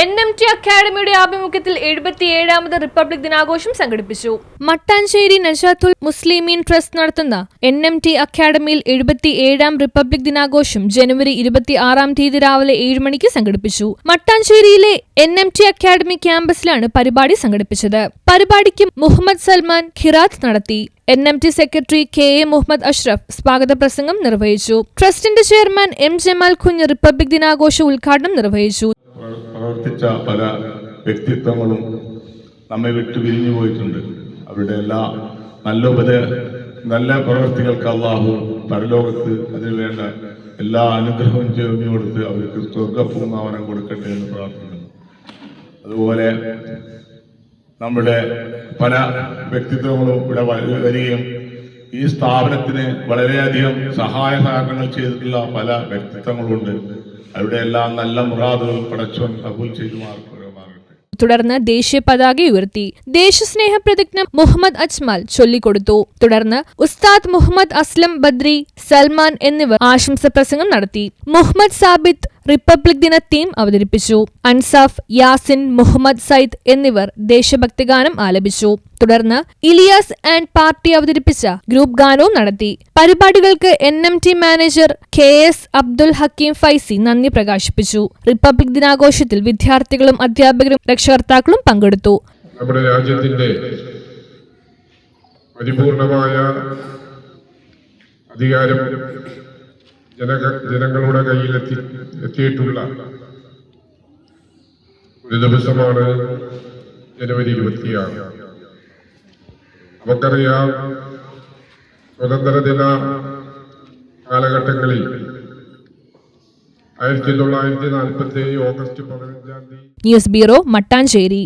N M T അക്കാദമിയുടെ ആഭിമുഖ്യത്തിൽ എഴുപത്തിയേഴാമത് republic ദിനാഘോഷം സംഘടിപ്പിച്ചു. മട്ടാഞ്ചേരി നജാത്തുൽ മുസ്ലിമീൻ ട്രസ്റ്റ് നടത്തുന്ന എൻ എം ടി അക്കാദമിയിൽ എഴുപത്തിയേഴാം റിപ്പബ്ലിക് ദിനാഘോഷം ജനുവരി ഇരുപത്തി ആറാം തീയതി രാവിലെ ഏഴ് മണിക്ക് സംഘടിപ്പിച്ചു. മട്ടാഞ്ചേരിയിലെ എൻ എം ടി അക്കാദമി ക്യാമ്പസിലാണ് പരിപാടി സംഘടിപ്പിച്ചത്. പരിപാടിക്ക് മുഹമ്മദ് സൽമാൻ ഖിറാത്ത് നടത്തി. N M T secretary K A Muhammad Ashraf സ്വാഗത പ്രസംഗം നിർവഹിച്ചു. ട്രസ്റ്റിന്റെ chairman M Jamal Kunju republic ദിനാഘോഷ ഉദ്ഘാടനം നിർവഹിച്ചു. പ്രവർത്തിച്ച പല വ്യക്തിത്വങ്ങളും നമ്മെ വിട്ടു പിരിഞ്ഞു പോയിട്ടുണ്ട്. അവരുടെ എല്ലാ നല്ല ഉപദ നല്ല പ്രവർത്തികൾക്ക് അള്ളാഹു പരലോകത്ത് അതിന് വേണ്ട എല്ലാ അനുഗ്രഹവും ചേർന്നു കൊടുത്ത് അവർക്ക് സ്വർഗപൂർണാവനം കൊടുക്കട്ടെ എന്ന് പ്രാർത്ഥിക്കുന്നു. അതുപോലെ നമ്മുടെ പല വ്യക്തിത്വങ്ങളും ഇവിടെ വരികയും ഈ സ്ഥാപനത്തിന് വളരെയധികം സഹായ സഹകരണങ്ങൾ ചെയ്തിട്ടുള്ള പല വ്യക്തിത്വങ്ങളുണ്ട്. അവരുടെ എല്ലാം നല്ല മുറാദുകൾ പടച്ചോൻ കബൂൽ ചെയ്തു മാറും തുടർന്ന് ദേശീയ പതാക ഉയർത്തി. ദേശസ്നേഹ പ്രതിജ്ഞ മുഹമ്മദ് അജ്മൽ ചൊല്ലിക്കൊടുത്തു. തുടർന്ന് ഉസ്താദ് മുഹമ്മദ് അസ്ലം ബദ്രി സൽമാൻ എന്നിവർ ആശംസ പ്രസംഗം നടത്തി. മുഹമ്മദ് സാബിത്ത് റിപ്പബ്ലിക് ദിന തീം അവതരിപ്പിച്ചു. അൻസാഫ് യാസിൻ മുഹമ്മദ് സയ്യിദ് എന്നിവർ ദേശഭക്തിഗാനം ആലപിച്ചു. തുടർന്ന് ഇലിയാസ് ആൻഡ് പാർട്ടി അവതരിപ്പിച്ച ഗ്രൂപ്പ് ഗാനവും നടത്തി. പരിപാടികൾക്ക് N M T manager K S Abdul Hakeem Faizi നന്ദി പ്രകാശിപ്പിച്ചു. റിപ്പബ്ലിക് ദിനാഘോഷത്തിൽ വിദ്യാർത്ഥികളും അധ്യാപകരും രക്ഷകർത്താക്കളും പങ്കെടുത്തു. നമ്മുടെ രാജ്യത്തിന്റെ പരിപൂർണമായ അധികാരം ജനക ജനങ്ങളുടെ കയ്യിൽ എത്തി എത്തിയിട്ടുള്ള ഒരു ദിവസമാണ് ജനുവരി ഇരുപത്തിയാറ്. നമുക്കറിയാം സ്വതന്ത്ര ദിന കാലഘട്ടങ്ങളിൽ ആയിരത്തി തൊള്ളായിരത്തി നാൽപ്പത്തി ഏഴ് ഓഗസ്റ്റ് പതിനഞ്ചാം തീയതി ന്യൂസ് ബ്യൂറോ മട്ടാഞ്ചേരി.